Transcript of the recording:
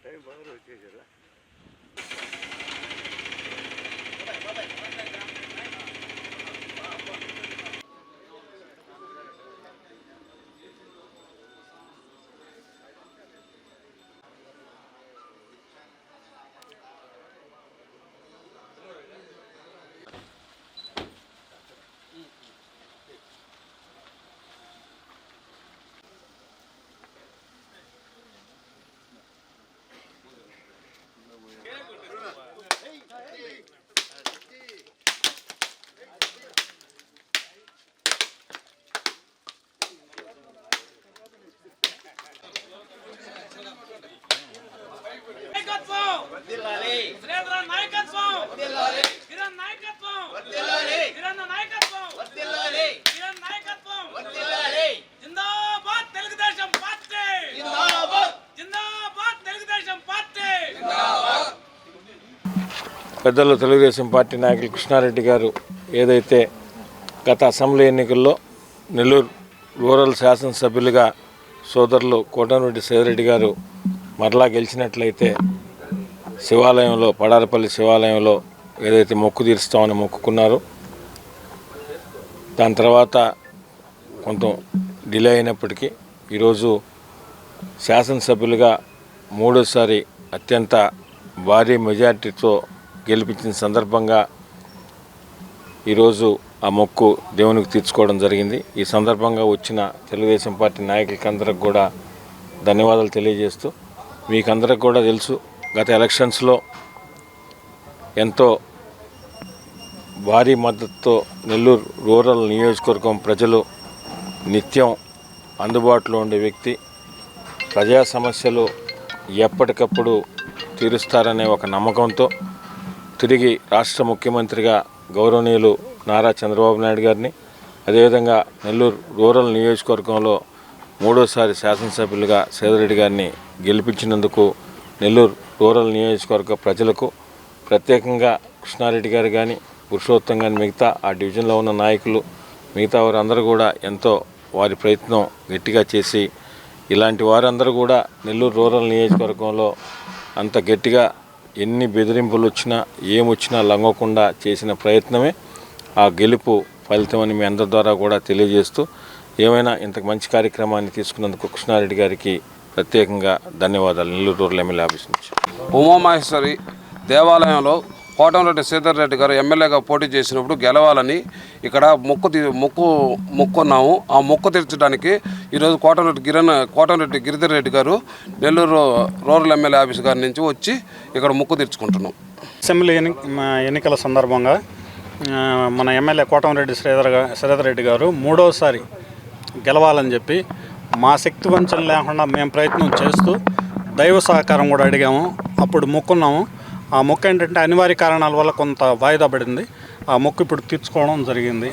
Está bien, bueno, పెద్దలు Telugu Desam party నాయకులు కృష్ణారెడ్డి గారు ఏదైతే గత అసెంబ్లీ ఎన్నికల్లో నెల్లూరు రూరల్ శాసనసభ్యులుగా సోదరులు కోటమిరెడ్డి సేదరెడ్డి గారు మరలా గెలిచినట్లయితే శివాలయంలో పడారపల్లి శివాలయంలో ఏదైతే మొక్కు తీరుస్తామని మొక్కుకున్నారు. దాని తర్వాత కొంత డిలే అయినప్పటికీ ఈరోజు శాసనసభ్యులుగా మూడోసారి అత్యంత భారీ మెజార్టీతో గెలిపించిన సందర్భంగా ఈరోజు ఆ మొక్కు దేవునికి తీర్చుకోవడం జరిగింది. ఈ సందర్భంగా వచ్చిన తెలుగుదేశం పార్టీ నాయకులకి అందరికి కూడా ధన్యవాదాలు తెలియజేస్తూ మీకు అందరికి కూడా తెలుసు గత ఎలక్షన్స్లో ఎంతో భారీ మద్దతుతో నెల్లూరు రూరల్ నియోజకవర్గం ప్రజలు నిత్యం అందుబాటులో ఉండే వ్యక్తి. ప్రజా సమస్యలు ఎప్పటికప్పుడు తీరుస్తారనే ఒక నమ్మకంతో తిరిగి రాష్ట్ర ముఖ్యమంత్రిగా గౌరవనీయులు నారా చంద్రబాబు నాయుడు గారిని అదేవిధంగా నెల్లూరు రూరల్ నియోజకవర్గంలో మూడోసారి శాసనసభ్యులుగా సేదరెడ్డి గారిని గెలిపించినందుకు నెల్లూరు రూరల్ నియోజకవర్గ ప్రజలకు ప్రత్యేకంగా కృష్ణారెడ్డి గారు కానీ పురుషోత్తం కానీ మిగతా ఆ డివిజన్లో ఉన్న నాయకులు మిగతా వారందరూ కూడా ఎంతో వారి ప్రయత్నం గట్టిగా చేసి ఇలాంటి వారందరూ కూడా నెల్లూరు రూరల్ నియోజకవర్గంలో అంత గట్టిగా ఎన్ని బెదిరింపులు వచ్చినా ఏమొచ్చినా లంగకుండా చేసిన ప్రయత్నమే ఆ గెలుపు ఫలితమని మీ అందరి ద్వారా కూడా తెలియజేస్తూ ఏమైనా ఇంత మంచి కార్యక్రమాన్ని తీసుకున్నందుకు కృష్ణారెడ్డి గారికి ప్రత్యేకంగా ధన్యవాదాలు. నెల్లూరు రూరల్ ఎమ్మెల్యే ఆఫీస్ నుంచి. ఉమామహేశ్వరి దేవాలయంలో కోటంరెడ్డి శ్రీధర్ రెడ్డి గారు ఎమ్మెల్యేగా పోటీ చేసినప్పుడు గెలవాలని ఇక్కడ మొక్కు మొక్కు మొక్కున్నాము. ఆ మొక్కు తీర్చడానికి ఈరోజు కోటంరెడ్డి గిరణ కోటంరెడ్డి గిరిధర్ రెడ్డి గారు నెల్లూరు రూరల్ ఎమ్మెల్యే ఆఫీస్ గారి నుంచి వచ్చి ఇక్కడ మొక్కు తీర్చుకుంటున్నాం. అసెంబ్లీ ఎన్ని మా ఎన్నికల సందర్భంగా మన ఎమ్మెల్యే కోటంరెడ్డి శ్రీధర్ శ్రీధర్ రెడ్డి గారు మూడోసారి గెలవాలని చెప్పి మా శక్తి వంచన లేకుండా మేము ప్రయత్నం చేస్తూ దైవ సహకారం కూడా అడిగాము. అప్పుడు మొక్కున్నాము. ఆ మొక్క ఏంటంటే అనివార్య కారణాల వల్ల కొంత వాయిదా పడింది. ఆ మొక్కు ఇప్పుడు తీర్చుకోవడం జరిగింది.